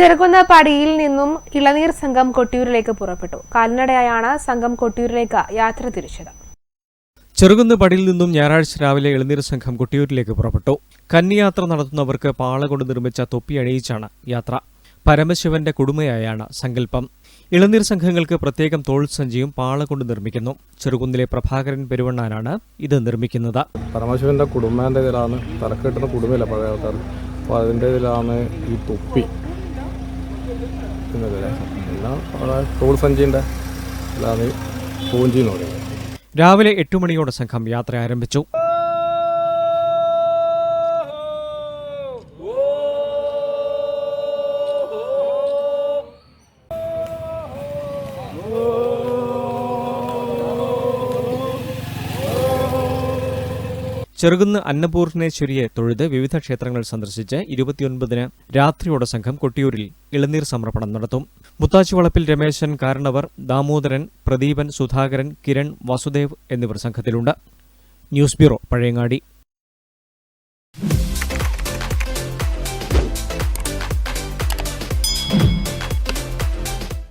ചെറുകുന്ന പടിയിൽ നിന്നും ഇളനീർ സംഘം കൊട്ടിയൂരിലേക്ക് പുറപ്പെട്ടു. കാൽനടയായാണ് സംഘം കൊട്ടിയൂരിലേക്ക് യാത്ര തിരിച്ചത്. ചെറുകുന്ന് പടിയിൽ നിന്നും ഞായറാഴ്ച രാവിലെ ഇളനീർ സംഘം കൊട്ടിയൂരിലേക്ക് പുറപ്പെട്ടു. കന്നിയാത്ര നടത്തുന്നവർക്ക് പാള കൊണ്ട് നിർമ്മിച്ച തൊപ്പി അണിയിച്ചാണ് യാത്ര. പരമശിവന്റെ കുടുമയായാണ് സങ്കല്പം. ഇളനീർ സംഘങ്ങൾക്ക് പ്രത്യേകം തോൾ സഞ്ചിയും പാള കൊണ്ട് നിർമ്മിക്കുന്നു. ചെറുകുന്നിലെ പ്രഭാകരൻ പെരുവണ്ണാനാണ് ഇത് നിർമ്മിക്കുന്നത്. പരമശിവന്റെ ഇതിലാണ് തലക്കെട്ടുന്ന പഴയ ആൾക്കാർ അപ്പോൾ അതിന്റെ ഇതിലാണ് ഈ തൊപ്പി. പിന്നെ പിന്നെ ടോൾ സഞ്ചിന്റെ എന്ന് പറയുന്നത്. രാവിലെ എട്ടു മണിയോടെ സംഘം യാത്ര ആരംഭിച്ചു. ചെറുകുന്ന് അന്നപൂർണേശ്വരിയെ തൊഴുത് വിവിധ ക്ഷേത്രങ്ങൾ സന്ദർശിച്ച് ഇരുപത്തിയൊൻപതിന് രാത്രിയോടെ സംഘം കൊട്ടിയൂരിൽ ഇളനീർ സമർപ്പണം നടത്തും. മുത്താച്ചുവളപ്പിൽ രമേശൻ കാരണവർ ദാമോദരൻ പ്രദീപൻ സുധാകരൻ കിരൺ വാസുദേവ് എന്നിവർ സംഘത്തിലുണ്ട്. News bureau Pazhayangadi.